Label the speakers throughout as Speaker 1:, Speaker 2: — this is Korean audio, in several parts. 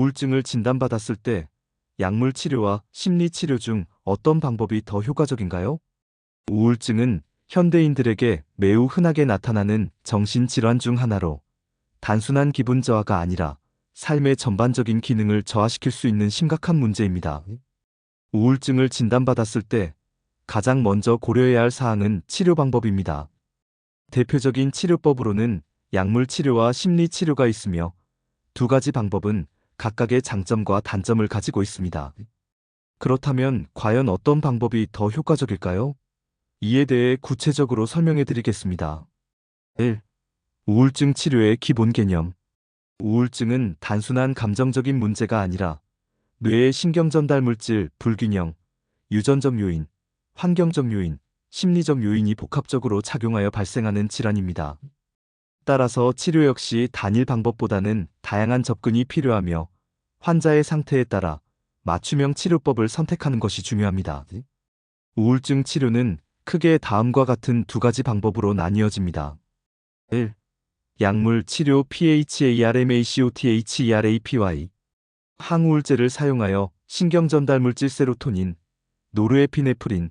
Speaker 1: 우울증을 진단받았을 때 약물 치료와 심리 치료 중 어떤 방법이 더 효과적인가요? 우울증은 현대인들에게 매우 흔하게 나타나는 정신질환 중 하나로 단순한 기분 저하가 아니라 삶의 전반적인 기능을 저하시킬 수 있는 심각한 문제입니다. 우울증을 진단받았을 때 가장 먼저 고려해야 할 사항은 치료 방법입니다. 대표적인 치료법으로는 약물 치료와 심리 치료가 있으며 두 가지 방법은 각각의 장점과 단점을 가지고 있습니다. 그렇다면 과연 어떤 방법이 더 효과적일까요? 이에 대해 구체적으로 설명해 드리겠습니다. 1. 우울증 치료의 기본 개념. 우울증은 단순한 감정적인 문제가 아니라 뇌의 신경 전달 물질 불균형, 유전적 요인, 환경적 요인, 심리적 요인이 복합적으로 작용하여 발생하는 질환입니다. 따라서 치료 역시 단일 방법보다는 다양한 접근이 필요하며 환자의 상태에 따라 맞춤형 치료법을 선택하는 것이 중요합니다. 우울증 치료는 크게 다음과 같은 두 가지 방법으로 나뉘어집니다. 1. 약물 치료 PHARMACOTHERAPY 항우울제를 사용하여 신경전달물질 세로토닌, 노르에피네프린,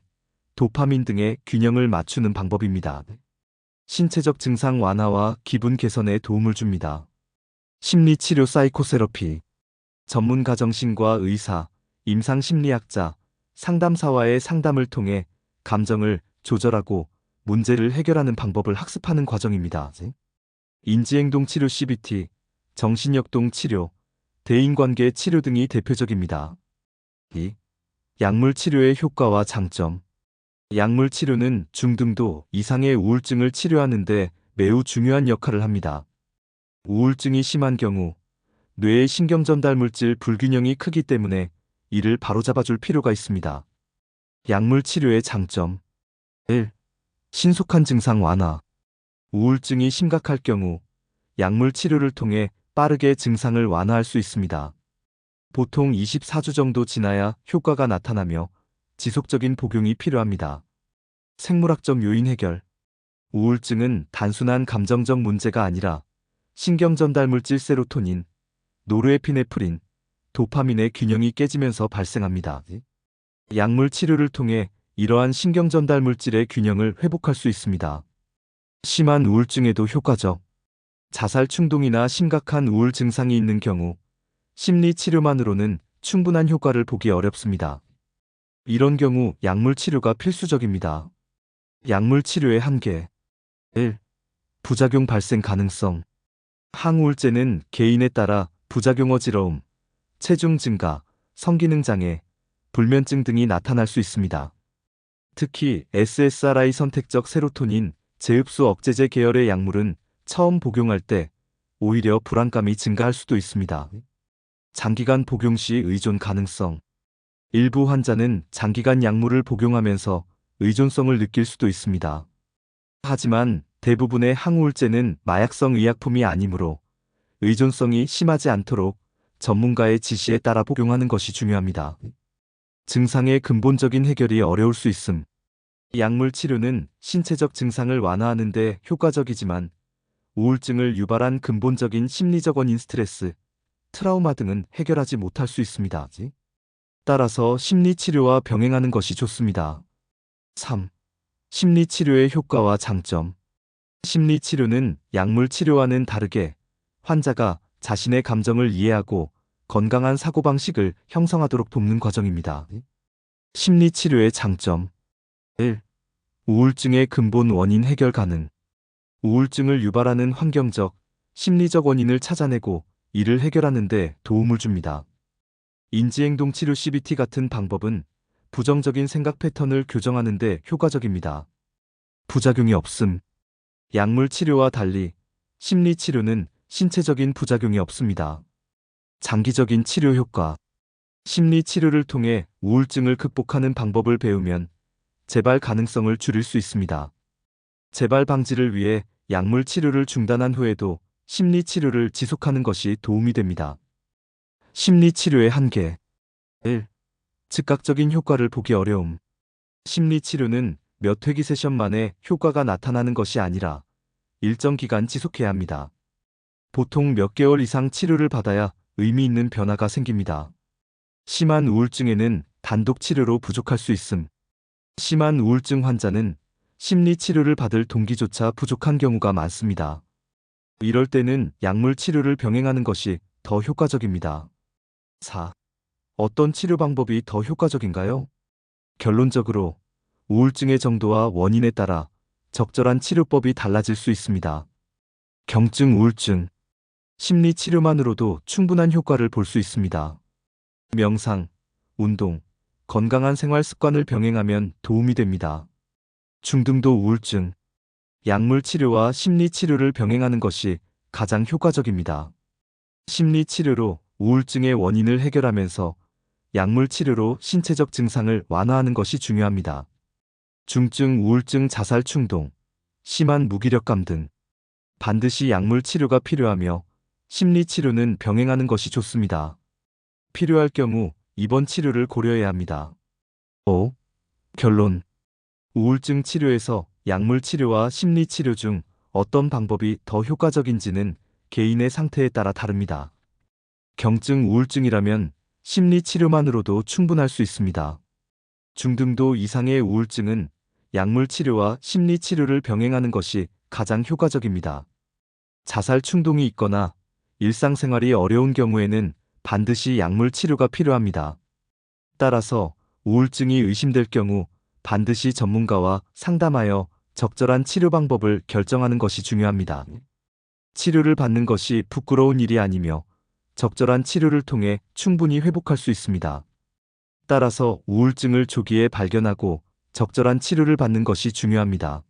Speaker 1: 도파민 등의 균형을 맞추는 방법입니다. 신체적 증상 완화와 기분 개선에 도움을 줍니다. 심리치료 사이코세러피 전문 가 정신과 의사, 임상심리학자, 상담사와의 상담을 통해 감정을 조절하고 문제를 해결하는 방법을 학습하는 과정입니다. 인지행동 치료 CBT, 정신역동 치료, 대인관계 치료 등이 대표적입니다. 2. 약물 치료의 효과와 장점. 약물 치료는 중등도 이상의 우울증을 치료하는데 매우 중요한 역할을 합니다. 우울증이 심한 경우 뇌의 신경 전달 물질 불균형이 크기 때문에 이를 바로잡아 줄 필요가 있습니다. 약물 치료의 장점 1. 신속한 증상 완화 우울증이 심각할 경우 약물 치료를 통해 빠르게 증상을 완화할 수 있습니다. 보통 24주 정도 지나야 효과가 나타나며 지속적인 복용이 필요합니다. 생물학적 요인 해결 우울증은 단순한 감정적 문제가 아니라 신경 전달 물질 세로토닌, 노르에피네프린, 도파민의 균형이 깨지면서 발생합니다. 약물 치료를 통해 이러한 신경 전달 물질의 균형을 회복할 수 있습니다. 심한 우울증에도 효과적. 자살 충동이나 심각한 우울 증상이 있는 경우 심리 치료만으로는 충분한 효과를 보기 어렵습니다. 이런 경우 약물 치료가 필수적입니다. 약물 치료의 한계 1. 부작용 발생 가능성 항우울제는 개인에 따라 부작용 어지러움, 체중 증가, 성기능 장애, 불면증 등이 나타날 수 있습니다. 특히 SSRI 선택적 세로토닌, 제흡수 억제제 계열의 약물은 처음 복용할 때 오히려 불안감이 증가할 수도 있습니다. 장기간 복용 시 의존 가능성. 일부 환자는 장기간 약물을 복용하면서 의존성을 느낄 수도 있습니다. 하지만 대부분의 항우울제는 마약성 의약품이 아니므로 의존성이 심하지 않도록 전문가의 지시에 따라 복용하는 것이 중요합니다. 증상의 근본적인 해결이 어려울 수 있음. 약물 치료는 신체적 증상을 완화하는 데 효과적이지만 우울증을 유발한 근본적인 심리적 원인 스트레스, 트라우마 등은 해결하지 못할 수 있습니다. 따라서 심리치료와 병행하는 것이 좋습니다. 3. 심리치료의 효과와 장점. 심리치료는 약물 치료와는 다르게 환자가 자신의 감정을 이해하고 건강한 사고방식을 형성하도록 돕는 과정입니다. 심리치료의 장점 1. 우울증의 근본 원인 해결 가능. 우울증을 유발하는 환경적, 심리적 원인을 찾아내고 이를 해결하는 데 도움을 줍니다. 인지행동 치료 CBT 같은 방법은 부정적인 생각 패턴을 교정하는 데 효과적입니다. 부작용이 없음. 약물 치료와 달리 심리 치료는 신체적인 부작용이 없습니다. 장기적인 치료 효과. 심리 치료를 통해 우울증을 극복하는 방법을 배우면 재발 가능성을 줄일 수 있습니다. 재발 방지를 위해 약물 치료를 중단한 후에도 심리 치료를 지속하는 것이 도움이 됩니다. 심리 치료의 한계 1. 즉각적인 효과를 보기 어려움. 심리 치료는 몇 회기 세션 만에 효과가 나타나는 것이 아니라 일정 기간 지속해야 합니다. 보통 몇 개월 이상 치료를 받아야 의미 있는 변화가 생깁니다. 심한 우울증에는 단독 치료로 부족할 수 있음. 심한 우울증 환자는 심리 치료를 받을 동기조차 부족한 경우가 많습니다. 이럴 때는 약물 치료를 병행하는 것이 더 효과적입니다. 4. 어떤 치료 방법이 더 효과적인가요? 결론적으로 우울증의 정도와 원인에 따라 적절한 치료법이 달라질 수 있습니다. 경증 우울증 심리 치료만으로도 충분한 효과를 볼 수 있습니다. 명상, 운동, 건강한 생활 습관을 병행하면 도움이 됩니다. 중등도 우울증 약물 치료와 심리 치료를 병행하는 것이 가장 효과적입니다. 심리 치료로 우울증의 원인을 해결하면서 약물 치료로 신체적 증상을 완화하는 것이 중요합니다. 중증 우울증 자살 충동, 심한 무기력감 등 반드시 약물 치료가 필요하며 심리 치료는 병행하는 것이 좋습니다. 필요할 경우 입원 치료를 고려해야 합니다. 5. 결론 우울증 치료에서 약물 치료와 심리 치료 중 어떤 방법이 더 효과적인지는 개인의 상태에 따라 다릅니다. 경증 우울증이라면 심리 치료만으로도 충분할 수 있습니다. 중등도 이상의 우울증은 약물 치료와 심리 치료를 병행하는 것이 가장 효과적입니다. 자살 충동이 있거나 일상생활이 어려운 경우에는 반드시 약물 치료가 필요합니다. 따라서 우울증이 의심될 경우 반드시 전문가와 상담하여 적절한 치료 방법을 결정하는 것이 중요합니다. 치료를 받는 것이 부끄러운 일이 아니며 적절한 치료를 통해 충분히 회복할 수 있습니다. 따라서 우울증을 조기에 발견하고 적절한 치료를 받는 것이 중요합니다.